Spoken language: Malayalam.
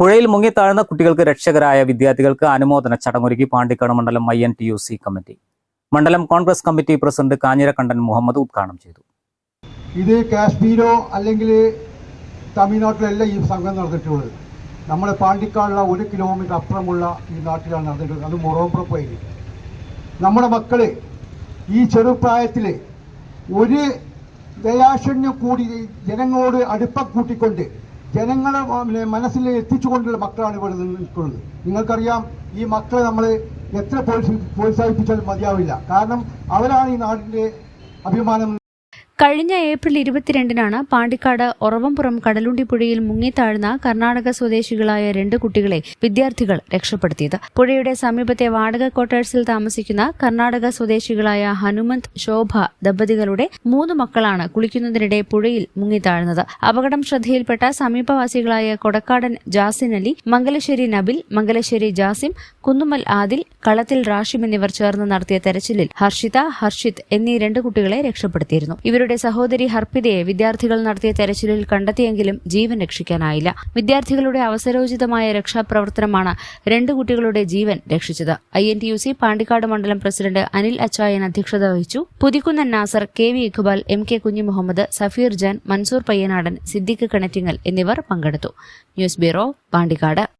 പുഴയിൽ മുങ്ങിത്താഴ്ന്ന കുട്ടികൾക്ക് രക്ഷകരായ വിദ്യാർത്ഥികൾക്ക് അനുമോദന ചടങ്ങൊരുക്കി പാണ്ടിക്കാട് മണ്ഡലം I N T U C committee. മണ്ഡലം കോൺഗ്രസ് കമ്മിറ്റി പ്രസിഡന്റ് കാഞ്ഞിരക്കണ്ടൻ മുഹമ്മദ് ഉദ്ഘാടനം ചെയ്തു. ഇത് കാശ്മീരോ അല്ലെങ്കിൽ തമിഴ്നാട്ടിലല്ല ഈ സംഘം നടന്നിട്ടുള്ളത്. നമ്മുടെ പാണ്ടിക്കാടുള്ള ഒരു കിലോമീറ്റർ അപ്പുറമുള്ള ഈ നാട്ടിലാണ് നടന്നിട്ടുള്ളത്. അത് മൊറോബ്രപ്പയിൽ നമ്മുടെ മക്കൾ ഈ ചെറുപ്രായത്തിൽ ഒരു ദയാശന്യം കൂടി ജനങ്ങളോട് അടുപ്പം കൂട്ടിക്കൊണ്ട് ജനങ്ങളെ മനസ്സിൽ എത്തിച്ചുകൊണ്ടുള്ള മക്കളാണ് ഇവിടെ നിൽക്കുന്നത്. നിങ്ങൾക്കറിയാം ഈ മക്കളെ നമ്മൾ എത്ര പ്രോത്സാ- പ്രോത്സാഹിപ്പിച്ചാലും മതിയാവില്ല. കാരണം അവരാണ് ഈ നാടിന്റെ അഭിമാനം കഴിഞ്ഞ ഏപ്രിൽ ഇരുപത്തിരണ്ടിനാണ് പാണ്ടിക്കാട് ഒറവംപുറം കടലുണ്ടിപ്പുഴയിൽ മുങ്ങിത്താഴ്ന്ന കർണാടക സ്വദേശികളായ രണ്ട് കുട്ടികളെ വിദ്യാർത്ഥികൾ രക്ഷപ്പെടുത്തിയത്. പുഴയുടെ സമീപത്തെ വാടക ക്വാർട്ടേഴ്സിൽ താമസിക്കുന്ന കർണാടക സ്വദേശികളായ ഹനുമന്ത് ശോഭ ദമ്പതികളുടെ മൂന്ന് മക്കളാണ് കുളിക്കുന്നതിനിടെ പുഴയിൽ മുങ്ങിത്താഴ്ന്നത്. അപകടം ശ്രദ്ധയിൽപ്പെട്ട സമീപവാസികളായ കൊടക്കാടൻ ജാസിൻ അലി മംഗലശ്ശേരി നബിൽ മംഗലശ്ശേരി ജാസിം കുന്നുമൽ ആദിൽ കളത്തിൽ റാഷിം എന്നിവർ ചേർന്ന് നടത്തിയ തെരച്ചിലിൽ ഹർഷിത ഹർഷിത് എന്നീ രണ്ട് കുട്ടികളെ രക്ഷപ്പെടുത്തിയിരുന്നു. ഇവരുടെ സഹോദരി ഹർപ്പിതയെ വിദ്യാർത്ഥികൾ നടത്തിയ തെരച്ചിലിൽ കണ്ടെത്തിയെങ്കിലും ജീവൻ രക്ഷിക്കാനായില്ല. വിദ്യാർത്ഥികളുടെ അവസരോചിതമായ രക്ഷാപ്രവർത്തനമാണ് രണ്ട് കുട്ടികളുടെ ജീവൻ രക്ഷിച്ചത്. I N T U C Pandikkad മണ്ഡലം പ്രസിഡന്റ് അനിൽ അച്ചായൻ അധ്യക്ഷത വഹിച്ചു. Puthikkunnan Nasar K V Iqbal M K Kunhimuhammad Safeer Jan Mansoor Payyanadan Siddique Kanattingal എന്നിവർ പങ്കെടുത്തു. News bureau Pandikkad.